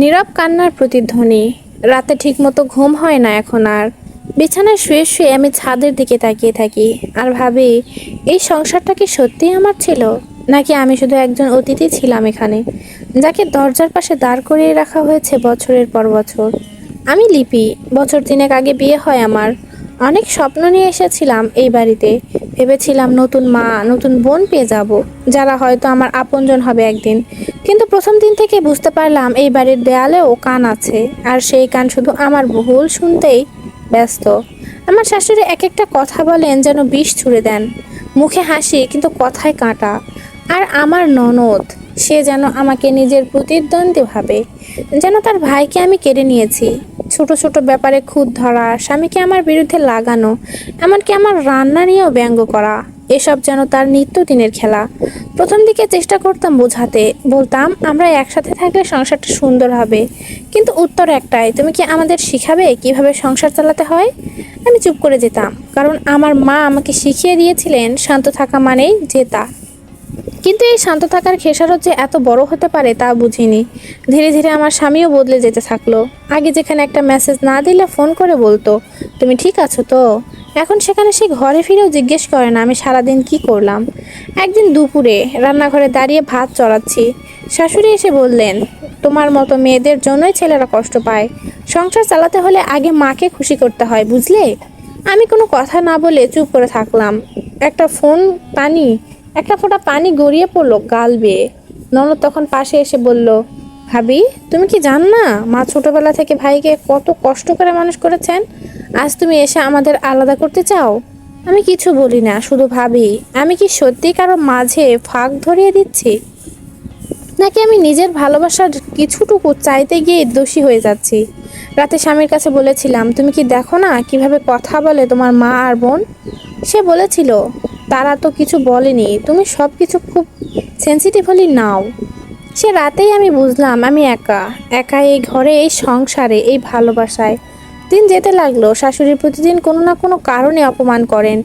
নীরব কান্নার প্রতিধ্বনি। রাতে ঠিকমতো ঘুম হয় না এখন আর। বিছানায় শুয়ে শুয়ে আমি ছাদের দিকে তাকিয়ে থাকি আর ভাবি, এই সংসারটা কি সত্যিই আমার ছিল? নাকি আমি শুধু একজন অতিথি ছিলাম এখানে, যাকে দরজার পাশে দাঁড় করিয়ে রাখা হয়েছে বছরের পর বছর? আমি লিপি, বছর তিনেক আগে বিয়ে হয় আমার। অনেক স্বপ্ন নিয়ে এসেছিলাম এই বাড়িতে। ভেবেছিলাম নতুন মা, নতুন বোন পেয়ে যাব, যারা হয়তো আমার আপনজন হবে একদিন। কিন্তু প্রথম দিন থেকে বুঝতে পারলাম এই বাড়ির দেয়ালেও কান আছে, আর সেই কান শুধু আমার ভুল শুনতেই ব্যস্ত। আমার শাশুড়ি এক একটা কথা বলেন যেন বিষ ছুড়ে দেন। মুখে হাসি, কিন্তু কথায় কাঁটা। আর আমার ননদ, সে যেন আমাকে নিজের প্রতিদ্বন্দ্বী ভাবে। যেন তার ভাইকে আমি কেড়ে নিয়েছি। ছোট ছোট ব্যাপারে খুদ ধরা, স্বামীকে আমার বিরুদ্ধে লাগানো, এমনকি আমার রান্না নিয়েও ব্যঙ্গ করা। এসব যেন তার নিত্যদিনের খেলা। প্রথম দিকে চেষ্টা করতাম বোঝাতে। বলতাম, আমরা একসাথে থাকলে সংসারটা সুন্দর হবে। কিন্তু উত্তর একটাই, তুমি কি আমাদের শিখাবে কীভাবে সংসার চালাতে হয়? আমি চুপ করে যেতাম, কারণ আমার মা আমাকে শিখিয়ে দিয়েছিলেন, শান্ত থাকা মানেই জেতা। কিন্তু এই শান্ত থাকার খেসারত যে এত বড় হতে পারে তা বুঝিনি। ধীরে ধীরে আমার স্বামীও বদলে যেতে থাকল। আগে যেখানে একটা মেসেজ না দিলে ফোন করে বলতো, তুমি ঠিক আছো তো? এখন সেখানে সে ঘরে ফিরেও জিজ্ঞেস করে না, আমি সারাদিন কি করলাম? একদিন দুপুরে রান্নাঘরে দাঁড়িয়ে ভাত চড়াচ্ছি। শাশুড়ি এসে বললেন, তোমার মতো মেয়েদের জন্যই ছেলেরা কষ্ট পায়। সংসার চালাতে হলে আগে মাকে খুশি করতে হয়, বুঝলে? আমি কোনো কথা না বলে চুপ করে থাকলাম। একটা ফোন পানি একটা ফোঁটা পানি গড়িয়ে পড়ল গাল বেয়ে। ননদ তখন পাশে এসে বলল, ভাবি, তুমি কি জান না, মা ছোটবেলা থেকে ভাইকে কত কষ্ট করে মানুষ করেছেন? আজ তুমি এসে আমাদের আলাদা করতে চাও? আমি কিছু বলি না, শুধু ভাবি, আমি কি সত্যি কারও মাঝে ফাঁক ধরিয়ে দিচ্ছি? নাকি আমি নিজের ভালোবাসার কিছুটুকু চাইতে গিয়ে দোষী হয়ে যাচ্ছি? রাতে স্বামীর কাছে বলেছিলাম, তুমি কি দেখো না কীভাবে কথা বলে তোমার মা আর বোন? সে বলেছিল তারা তো কিছু বলেনি। তুমি সব কিছু খুব সেন্সিটিভলি নাও। সে রাতেই আমি বুঝলাম আমি একা। একা এই ঘরে, এই সংসারে, এই ভালোবাসায়। দিন যেতে লাগল, শাশুড়ি প্রতিদিন কোনো না কোনো কারণে অপমান করেন।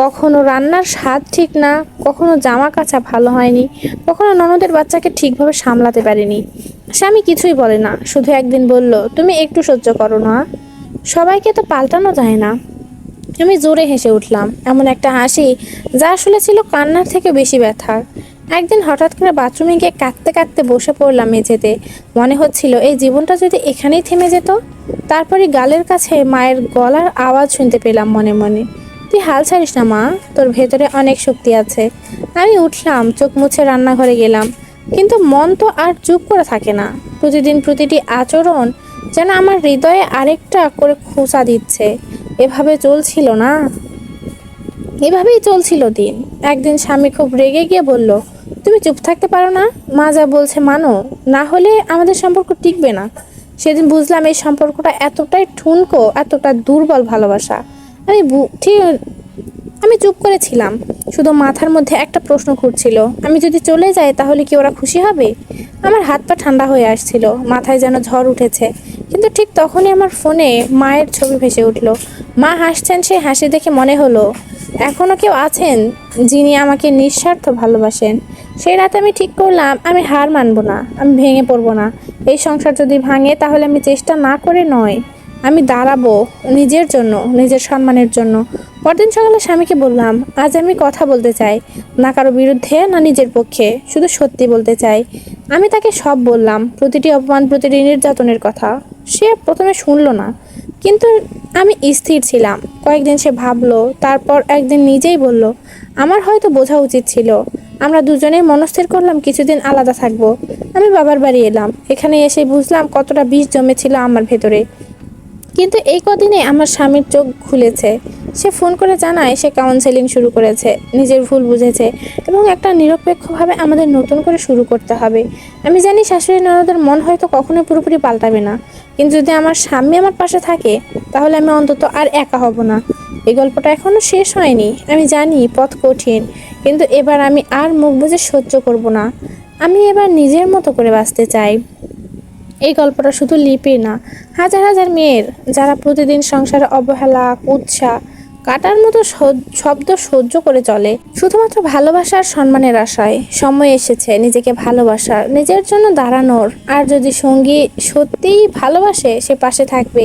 কখনো রান্নার স্বাদ ঠিক না, কখনো জামা কাচা ভালো হয়নি, কখনো ননদের বাচ্চাকে ঠিকভাবে সামলাতে পারেনি। স্বামী কিছুই বলে না, শুধু একদিন বলল, তুমি একটু সহ্য করো না সবাইকে তো পাল্টানো যায় না। আমি জোরে হেসে উঠলাম। এমন একটা হাসি যা আসলে ছিল কান্নার থেকে বেশি ব্যথার। একদিন হঠাৎ করে বাথরুমে গিয়ে কাঁদতে কাঁদতে বসে পড়লাম মেঝেতে। মনে হচ্ছিল, এই জীবনটা যদি এখানেই থেমে যেত? তারপরে গালের কাছে মায়ের গলার আওয়াজ শুনতে পেলাম মনে মনে। তুই হাল ছাড়িস না মা, তোর ভেতরে অনেক শক্তি আছে। আমি উঠলাম, চোখ মুছে রান্নাঘরে গেলাম। কিন্তু মন তো আর চুপ করে থাকে না। প্রতিদিন প্রতিটি আচরণ যেন আমার হৃদয়ে আরেকটা করে খোঁচা দিচ্ছে। এভাবে চলছিল না। এভাবেই চলছিল দিন। একদিন স্বামী খুব রেগে গিয়ে বলল, তুমি চুপ থাকতে পারো না? মা যা বলছে মানো। না হলে আমাদের সম্পর্ক টিকবে না। সেদিন বুঝলাম এই সম্পর্কটা এতটাই ঠুনকো, এতটা দুর্বল ভালোবাসা। আমি ঠিক আমি চুপ করেছিলাম শুধু মাথার মধ্যে একটা প্রশ্ন ঘুরছিল। আমি যদি চলে যাই তাহলে কি ওরা খুশি হবে? আমার হাত পা ঠান্ডা হয়ে আসছিল, মাথায় যেন ঝড় উঠেছে। কিন্তু ঠিক তখনই আমার ফোনে মায়ের ছবি ভেসে উঠল। মা হাসছেন সেই হাসি দেখে মনে হলো এখনও কেউ আছেন যিনি আমাকে নিঃস্বার্থ ভালোবাসেন? সেই রাতে আমি ঠিক করলাম আমি হার মানবো না, আমি ভেঙে পড়ব না। এই সংসার যদি ভাঙে তাহলে আমি চেষ্টা না করে নয়, আমি দাঁড়াবো নিজের জন্য, নিজের সম্মানের জন্য। পরদিন সকালে স্বামীকে বললাম, আজ আমি কথা বলতে চাই, না কারও বিরুদ্ধে, না নিজের পক্ষে, শুধু সত্যি বলতে চাই। আমি তাকে সব বললাম, প্রতিটি অপমান, প্রতিটি নির্যাতনের কথা। সে প্রথমে শুনলো না, কিন্তু আমি স্থির ছিলাম। কয়েকদিন সে ভাবলো, তারপর একদিন নিজেই বলল, আমার হয়তো বোঝা উচিত ছিল। আমরা দুজনেই মনস্থির করলাম, কিছুদিন আলাদা থাকব। আমি বাবার বাড়ি এলাম। এখানে এসে বুঝলাম কতটা বিষ জমেছিল আমার ভেতরে। কিন্তু এই কদিনে আমার স্বামীর চোখ খুলেছে। সে ফোন করে জানায় সে কাউন্সেলিং শুরু করেছে, নিজের ভুল বুঝেছে এবং একটা নিরপেক্ষভাবে আমাদের নতুন করে শুরু করতে হবে। আমি জানি শাশুড়ি ননদের মন হয়তো কখনোই পুরোপুরি পাল্টাবে না, কিন্তু যদি আমার স্বামী আমার পাশে থাকে, তাহলে আমি অন্তত আর একা হব না। এই গল্পটা এখনও শেষ হয়নি, আমি জানি পথ কঠিন, কিন্তু এবার আমি আর মুখ বুঝে সহ্য করব না। আমি এবার নিজের মতো করে বাঁচতে চাই। এই গল্পটা শুধু লিপি না, হাজার হাজার মেয়ের, যারা প্রতিদিন সংসারে অবহেলা, কুৎসা কাটার মতো শব্দ সহ্য করে চলে। শুধুমাত্র ভালোবাসার সম্মানের আশায় সময় এসেছে নিজেকে ভালোবাসার, নিজের জন্য দাঁড়ানোর। আর যদি সঙ্গী সত্যিই ভালোবাসে, সে পাশে থাকবে